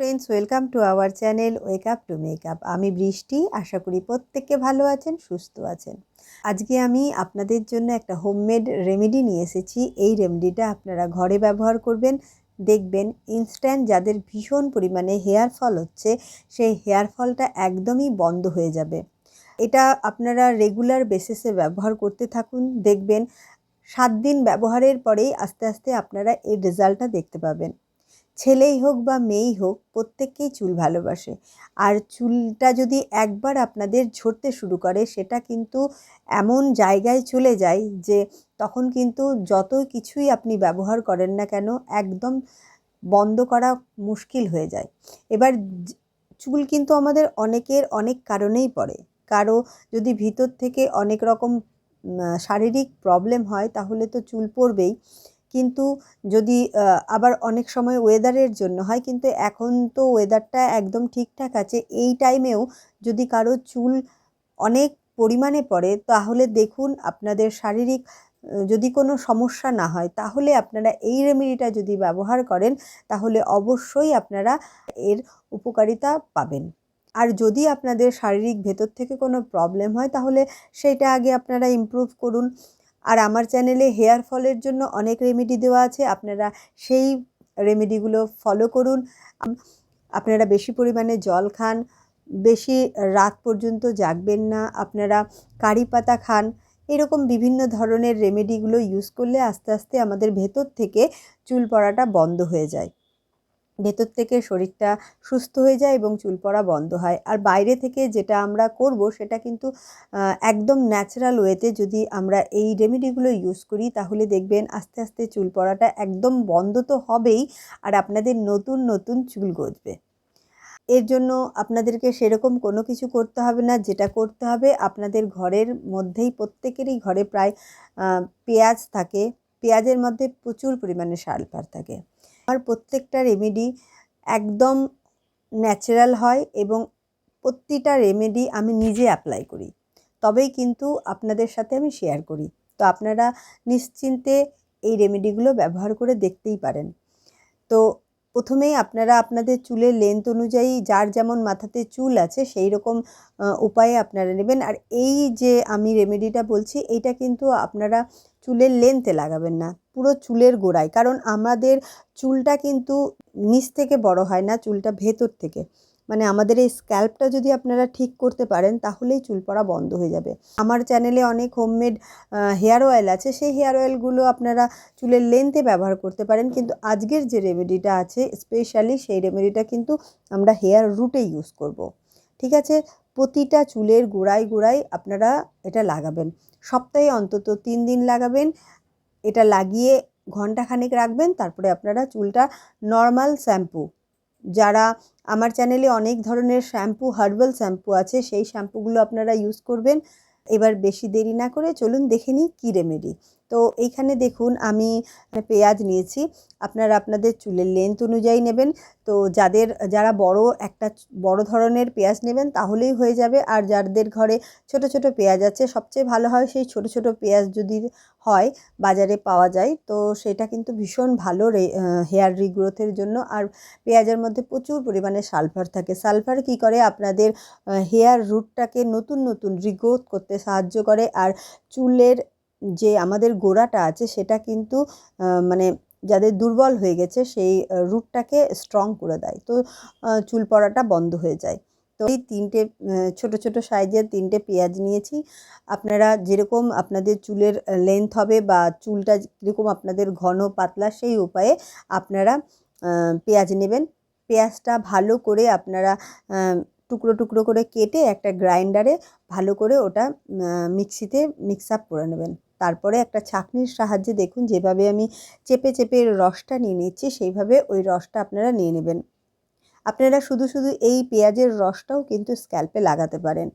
Friends welcome to our channel wake up to makeup আমি বৃষ্টি, আশা করি প্রত্যেকে ভালো আছেন, সুস্থ আছেন। আজকে আমি আপনাদের জন্য একটা হোমমেড রেমেডি নিয়ে এসেছি। এই রেমেডিটা আপনারা ঘরে ব্যবহার করবেন, দেখবেন ইনস্ট্যান্ট যাদের ভীষণ পরিমাণে হেয়ার ফল হচ্ছে, সেই হেয়ার ফলটা একদমই বন্ধ হয়ে যাবে। এটা আপনারা রেগুলার বেসিসে ব্যবহার করতে থাকুন, দেখবেন সাত দিন ব্যবহারের পরেই আস্তে আস্তে আপনারা এর রেজাল্টটা দেখতে পাবেন। ছেলেই হোক বা মেয়েই হোক, প্রত্যেককেই চুল ভালোবাসে। আর চুলটা যদি একবার আপনাদের ঝরতে শুরু করে, সেটা কিন্তু এমন জায়গায় চলে যায় যে তখন কিন্তু যত কিছুই আপনি ব্যবহার করেন না কেন, একদম বন্ধ করা মুশকিল হয়ে যায়। এবার চুল কিন্তু আমাদের অনেকের অনেক কারণেই পড়ে। কারও যদি ভিতর থেকে অনেক রকম শারীরিক প্রবলেম হয়, তাহলে তো চুল পড়বেই কিন্তু যদি আবার অনেক সময় ওয়েদারের জন্য হয়, কিন্তু এখন তো ওয়েদারটা একদম ঠিকঠাক আছে, এই টাইমেও যদি কারও চুল অনেক পরিমাণে পড়ে, তাহলে দেখুন আপনাদের শারীরিক যদি কোনো সমস্যা না হয়, তাহলে আপনারা এই রেমেডিটা যদি ব্যবহার করেন, তাহলে অবশ্যই আপনারা এর উপকারিতা পাবেন। আর যদি আপনাদের শারীরিক ভেতর থেকে কোনো প্রবলেম হয়, তাহলে সেটা আগে আপনারা ইমপ্রুভ করুন। আর আমার চ্যানেলে হেয়ার ফলের জন্য অনেক রেমেডি দেওয়া আছে, আপনারা সেই রেমেডিগুলো ফলো করুন। আপনারা বেশি পরিমাণে জল খান, বেশি রাত পর্যন্ত জাগবেন না, আপনারা কারি পাতা খান, এরকম বিভিন্ন ধরনের রেমেডিগুলো ইউজ করলে আস্তে আস্তে আমাদের ভেতর থেকে চুল পড়াটা বন্ধ হয়ে যায়। ভেতর থেকে শরীরটা সুস্থ হয়ে যায় এবং চুল পড়া বন্ধ হয়। আর বাইরে থেকে যেটা আমরা করব সেটা কিন্তু একদম ন্যাচারাল ওয়েতে যদি আমরা এই রেমেডিগুলো ইউজ করি, তাহলে দেখবেন আস্তে আস্তে চুল পড়াটা একদম বন্ধ তো হবেই আর আপনাদের নতুন নতুন চুল গজবে। এর জন্য আপনাদেরকে সেরকম কোনো কিছু করতে হবে না, যেটা করতে হবে আপনাদের ঘরের মধ্যেই, প্রত্যেকেরই ঘরে প্রায় পেঁয়াজ থাকে। পেঁয়াজের মধ্যে প্রচুর পরিমাণে সালফার থাকে। আমার প্রত্যেকটা রেমেডি একদম ন্যাচারাল হয় এবং প্রতিটা রেমেডি আমি নিজে অ্যাপ্লাই করি। তবেই কিন্তু আপনাদের সাথে আমি শেয়ার করি। তো আপনারা নিশ্চিন্তে এই রেমেডিগুলো ব্যবহার করে দেখতেই পারেন। তো প্রথমেই আপনারা আপনাদের চুলের লেন্থ অনুযায়ী যার যেমন মাথাতে চুল আছে সেই রকম উপায়ে আপনারা নেবেন। আর এই যে আমি রেমেডিটা বলছি এটা কিন্তু আপনারা চুলের লেন্থে লাগাবেন না, পুরো চুলের গোড়ায়। কারণ আমাদের চুলটা কিন্তু নিচ থেকে বড় হয় না, চুলটা ভেতর থেকে। মানে আমাদের এই স্ক্যাল্পটা যদি আপনারা ঠিক করতে পারেন, তাহলেই চুল পড়া বন্ধ হয়ে যাবে। আমার চ্যানেলে অনেক হোমমেড হেয়ার অয়েল আছে। সেই হেয়ার অয়েলগুলো আপনারা চুলের লেন্থে ব্যবহার করতে পারেন। কিন্তু আজকের যে রেমেডিটা আছে স্পেশালি সেই রেমেডিটা কিন্তু আমরা হেয়ার রুটে ইউজ করব। ঠিক আছে? প্রতিটা চুলের গোড়ায় গোড়ায় আপনারা এটা লাগাবেন। সপ্তাহে অন্তত তিন দিন লাগাবেন। এটা লাগিয়ে ঘন্টাখানেক রাখবেন, তারপরে আপনারা চুলটা নর্মাল শ্যাম্পু। যারা আমার চ্যানেলে অনেক ধরনের শ্যাম্পু, হার্বাল শ্যাম্পু আছে, সেই শ্যাম্পুগুলো আপনারা ইউজ করবেন। এবার বেশি দেরি না করে চলুন দেখে নিই কী রেমেডি। তো এইখানে দেখুন আমি পেঁয়াজ নিয়েছি। আপনারা আপনাদের চুলের লেন্থ অনুযায়ী নেবেন। তো যাদের, যারা বড় একটা বড় ধরনের পেঁয়াজ নেবেন তাহলেই হয়ে যাবে। আর যাদের ঘরে ছোট ছোট পেঁয়াজ আছে, সবচেয়ে ভালো হয় সেই ছোট ছোট পেঁয়াজ যদি হয় বাজারে পাওয়া যায়। তো সেটা কিন্তু ভীষণ ভালো হেয়ার রিগ্রোথের জন্য। আর পেঁয়াজের মধ্যে প্রচুর পরিমাণে সালফার থাকে। সালফার কি করে? আপনাদের হেয়ার রুটটাকে নতুন নতুন রিগ্রোথ করতে সাহায্য করে। আর চুলের যে আমাদের গোড়াটা আছে সেটা কিন্তু মানে যাদের দুর্বল হয়ে গেছে সেই রুটটাকে স্ট্রং করে দেয়। তো চুল পড়াটা বন্ধ হয়ে যায়। তো এই তিনটে ছোট ছোট সাইজের তিনটে পেঁয়াজ নিয়েছি। আপনারা যেরকম আপনাদের চুলের লেন্থ হবে বা চুলটা যেরকম আপনাদের ঘন পাতলা সেই উপায়ে আপনারা পেঁয়াজ নেবেন। পেঁয়াজটা ভালো করে আপনারা টুকরো টুকরো করে কেটে একটা গ্রাইন্ডারে ভালো করে ওটা মিক্সিতে মিক্স আপ করে নেবেন। তারপরে একটা ছাঁকনির সাহায্যে দেখুন যেভাবে আমি চেপে চেপে রসটা নিয়ে নিচ্ছি, সেইভাবে ওই রসটা আপনারা নিয়ে নেবেন। আপনারা শুধু শুধু এই পেঁয়াজের রসটাও কিন্তু স্ক্যাল্পে লাগাতে পারেন।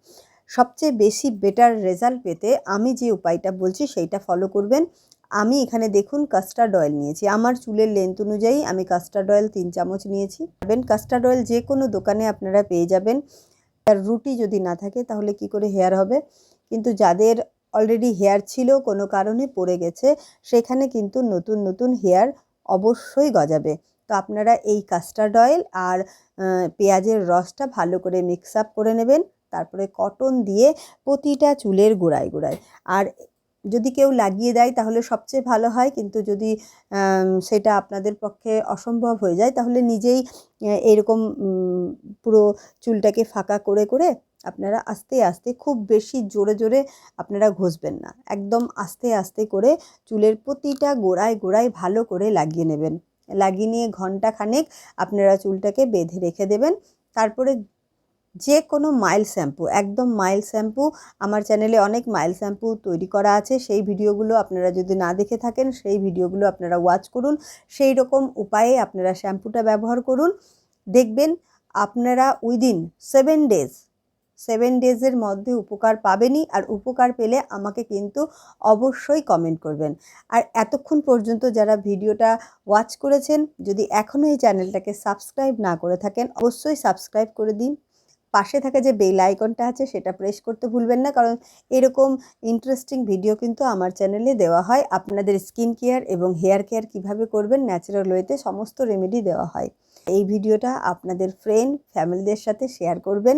সবচেয়ে বেশি বেটার রেজাল্ট পেতে আমি যে উপায়টা বলছি সেইটা ফলো করবেন। আমি এখানে দেখুন কাস্টার্ড অয়েল নিয়েছি। আমার চুলের লেন্থ অনুযায়ী আমি কাস্টার্ড অয়েল তিন চামচ নিয়েছি। পাবেন কাস্টার্ড অয়েল যে কোনো দোকানে আপনারা পেয়ে যাবেন। আর রুটি যদি না থাকে তাহলে কি করে হেয়ার হবে? কিন্তু যাদের অলরেডি হেয়ার ছিল, কোনো কারণে পড়ে গেছে, সেখানে কিন্তু নতুন নতুন হেয়ার অবশ্যই গজাবে। তো আপনারা এই কাস্টার্ড অয়েল আর পেঁয়াজের রসটা ভালো করে মিক্স আপ করে নেবেন, তারপরে কটন দিয়ে প্রতিটা চুলের গোড়ায় গোড়ায়। আর যদি কেউ লাগিয়ে দেয়, তাহলে সবচেয়ে ভালো হয়, কিন্তু যদি সেটা আপনাদের পক্ষে অসম্ভব হয়ে যায়, তাহলে নিজেই এরকম পুরো চুলটাকে ফাঁকা করে করে আপনারা আস্তে আস্তে খুব বেশি জোরে জোরে আপনারা ঘষবেন না। একদম আস্তে আস্তে করে চুলের প্রতিটা গোড়ায় গোড়ায় ভালো করে লাগিয়ে নেবেন। লাগিয়ে নিয়ে ঘণ্টা খানেক আপনারা চুলটাকে বেঁধে রেখে দেবেন। তারপরে যে কোনো মাইল শ্যাম্পু, একদম মাইল শ্যাম্পু, আমার চ্যানেলে অনেক মাইল শ্যাম্পু তৈরি করা আছে। সেই ভিডিওগুলো আপনারা যদি না দেখে থাকেন, সেই ভিডিওগুলো আপনারা ওয়াচ করুন। সেই রকম উপায়ে আপনারা শ্যাম্পুটা ব্যবহার করুন। দেখবেন আপনারা উইদিন সেভেন ডেজ সেভেন ডেজের মধ্যে উপকার পাবেনই আর উপকার পেলে আমাকে কিন্তু অবশ্যই কমেন্ট করবেন। আর এতক্ষণ পর্যন্ত যারা ভিডিওটা ওয়াচ করেছেন, যদি এখনও এই চ্যানেলটাকে সাবস্ক্রাইব না করে থাকেন, অবশ্যই সাবস্ক্রাইব করে দিন। পাশে থাকা যে বেল আইকনটা আছে, সেটা প্রেস করতে ভুলবেন না, কারণ এরকম ইন্টারেস্টিং ভিডিও কিন্তু আমার চ্যানেলে দেওয়া হয়। আপনাদের স্কিন কেয়ার এবং হেয়ার কেয়ার কীভাবে করবেন, ন্যাচারাল ওয়েতে সমস্ত রেমেডি দেওয়া হয়। এই ভিডিওটা আপনাদের ফ্রেন্ড ফ্যামিলিদের সাথে শেয়ার করবেন।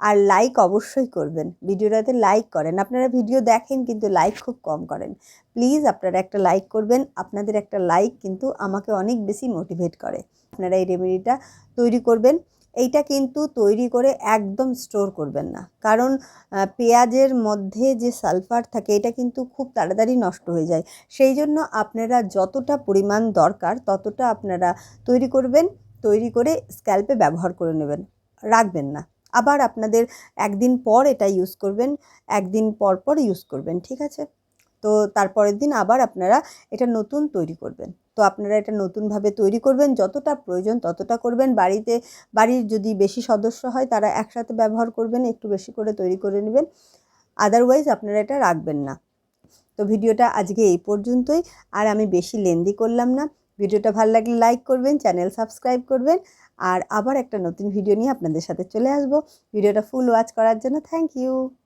আর লাইক অবশ্যই করবেন। ভিডিওটাতে লাইক করেন। আপনারা ভিডিও দেখেন, কিন্তু লাইক খুব কম করেন। প্লিজ আপনারা একটা লাইক করবেন। আপনাদের একটা লাইক কিন্তু আমাকে অনেক বেশি মোটিভেট করে। আপনারা এই রেমেডিটা তৈরি করবেন। এইটা কিন্তু তৈরি করে একদম স্টোর করবেন না। কারণ পেঁয়াজের মধ্যে যে সালফার থাকে, এটা কিন্তু খুব তাড়াতাড়ি নষ্ট হয়ে যায়। সেই জন্য আপনারা যতটা পরিমাণ দরকার, ততটা আপনারা তৈরি করবেন। তৈরি করে স্ক্যাল্পে ব্যবহার করে নেবেন। রাখবেন না। আবার আপনাদের একদিন পর এটা ইউজ করবেন, একদিন পর পর ইউজ করবেন, ঠিক আছে? তো তারপরের দিন আবার আপনারা এটা নতুন তৈরি করবেন। তো আপনারা এটা নতুনভাবে তৈরি করবেন, যতটা প্রয়োজন ততটা করবেন। বাড়িতে, বাড়ির যদি বেশি সদস্য হয়, তারা একসাথে ব্যবহার করবেন, একটু বেশি করে তৈরি করে নেবেন। আদারওয়াইজ আপনারা এটা রাখবেন না। তো ভিডিওটা আজকে এই পর্যন্তই। আর আমি বেশি লেন্দি করলাম না। ভিডিওটা ভালো লাগলে লাইক করবেন চ্যানেল সাবস্ক্রাইব করবেন, আর আবার একটা নতুন ভিডিও নিয়ে আপনাদের সাথে চলে আসব। ভিডিওটা ফুল ওয়াচ করার জন্য থ্যাংক ইউ